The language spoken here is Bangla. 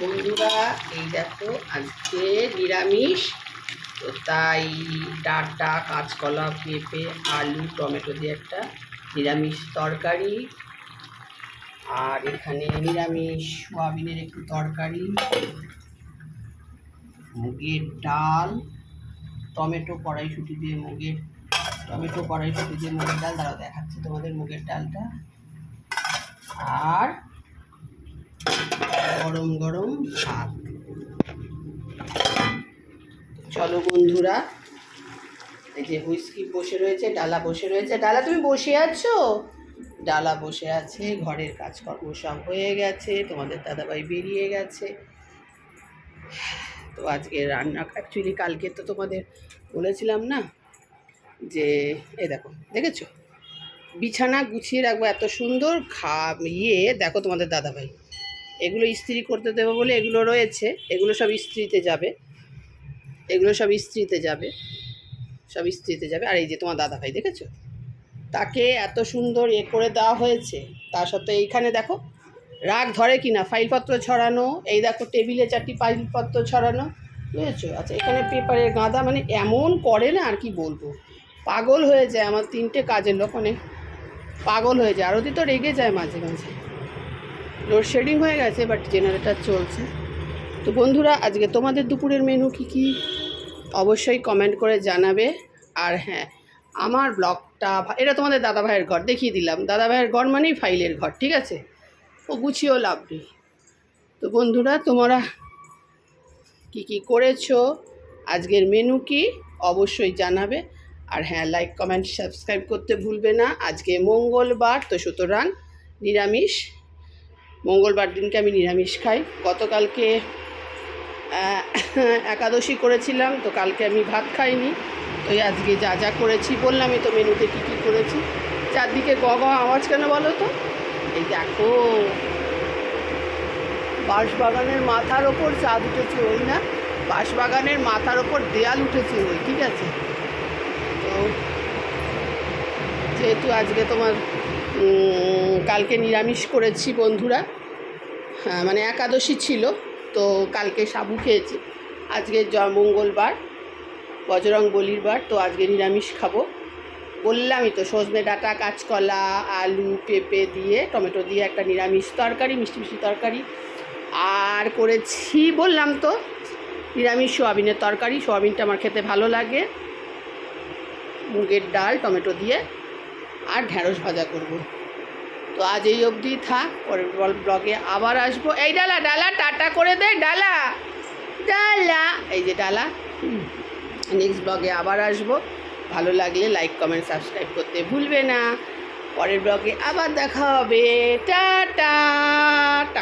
বন্ধুরা, এই দেখো আজকে নিরামিষ। তো তাই ডাঁটা কাঁচকলা পেঁপে, আলু, টমেটো দিয়ে একটা নিরামিষ তরকারি। আর এখানে নিরামিষ সোয়াবিনের একটু তরকারি। মুগের ডাল, টমেটো কড়াইশুটি দিয়ে মুগের, টমেটো কড়াইশুটি দিয়ে মুগের ডাল। দাঁড়াও, দেখাচ্ছি তোমাদের মুগের ডালটা। আর গরম গরম ভাত চলো বন্ধুরা, এই যে হুইস্কি বসে রয়েছে, ডালা বসে রয়েছে। ডালা, তুমি বসে আছো? ডালা বসে আছে, ঘরের কাজকর্ম সব হয়ে গেছে, তোমাদের দাদাভাই বেরিয়ে গেছে। তো আজকে রান্না অ্যাকচুয়ালি কালকে তো তোমাদের বলেছিলাম না, যে, এ দেখো, দেখেছ? বিছানা গুছিয়ে রাখব, এত সুন্দর খা ইয়ে দেখো তোমাদের দাদাভাই। এগুলো ইস্ত্রি করতে দেবো বলে এগুলো রয়েছে। এগুলো সব ইস্ত্রিতে যাবে। এগুলো সব ইস্ত্রিতে যাবে। সব ইস্ত্রিতে যাবে। আর এই যে তোমার দাদা ভাই, দেখেছ? তাকে এত সুন্দর এ করে দেওয়া হয়েছে। তা সত্ত্বেও এইখানে দেখো, রাগ ধরে কি না ফাইলপত্র ছড়ানো, এই দেখো টেবিলে চারটি ফাইলপত্র ছড়ানো, বুঝেছ? আচ্ছা এখানে পেপারের গাঁদা মানে এমন করে না আর কি বলব। পাগল হয়ে যায় আমার তিনটে কাজের লোক মানে পাগল হয়ে যায়। আরতি তো রেগে যায় মাঝে মাঝে। লোডশেডিং হয়ে গেছে বাট জেনারেটার চলছে। তো বন্ধুরা, আজকে তোমাদের দুপুরের মেনু কি কি? অবশ্যই কমেন্ট করে জানাবে। আর হ্যাঁ আমার ব্লগটা এটা তোমাদের দাদা ভাইয়ের ঘর, দেখিয়ে দিলাম। দাদা ভাইয়ের ঘর মানেই ফাইলের ঘর, ঠিক আছে? ও গুছিয়েও লাভ নেই। তো বন্ধুরা, তোমরা কি কি করেছ? আজকের মেনু কি? অবশ্যই জানাবে। আর হ্যাঁ লাইক কমেন্ট সাবস্ক্রাইব করতে ভুলবে না। আজকে মঙ্গলবার, তো সুতরাং নিরামিষ। মঙ্গলবার দিনকে আমি নিরামিষ খাই। গতকালকে একাদশী করেছিলাম, তো কালকে আমি ভাত খাইনি। তো আজকে যা যা করেছি বললামই তো মেনুতে কী কী করেছি। চারদিকে গ গ আওয়াজ কেন বলো তো? এই দেখো, বাঁশবাগানের মাথার ওপর চাঁদ উঠেছে ওই না? বাঁশবাগানের মাথার ওপর দেয়াল উঠেছে, ওই, ঠিক আছে? তো যেহেতু আজকে তোমার কালকে নিরামিষ করেছি বন্ধুরা। হ্যাঁ মানে একাদশী ছিল, তো কালকে সাবু খেয়েছি। আজকে মঙ্গলবার, বজরং বলির বার, তো আজকে নিরামিষ খাব। বললামই তো, সজনে ডাঁটা, কাঁচকলা, আলু, পেঁপে দিয়ে, টমেটো দিয়ে একটা নিরামিষ তরকারি, মিষ্টি মিষ্টি তরকারি। আর করেছি, বললাম তো, নিরামিষ সোয়াবিনের তরকারি। সোয়াবিনটা আমার খেতে ভালো লাগে। মুগের ডাল, টমেটো দিয়ে, আর ঢ্যাঁড়স ভাজা করব। তো আজ এই অবধি থাক, পরের বল- ব্লগে আবার আসব। এই ডালা ডালা, টাটা করে দে, ডালা। ডালা। এই যে ডালা। নেক্সট ব্লগে আবার আসব। ভালো লাগলে লাইক কমেন্ট সাবস্ক্রাইব করতে ভুলবে না। পরের ব্লগে আবার দেখা হবে। টাটা।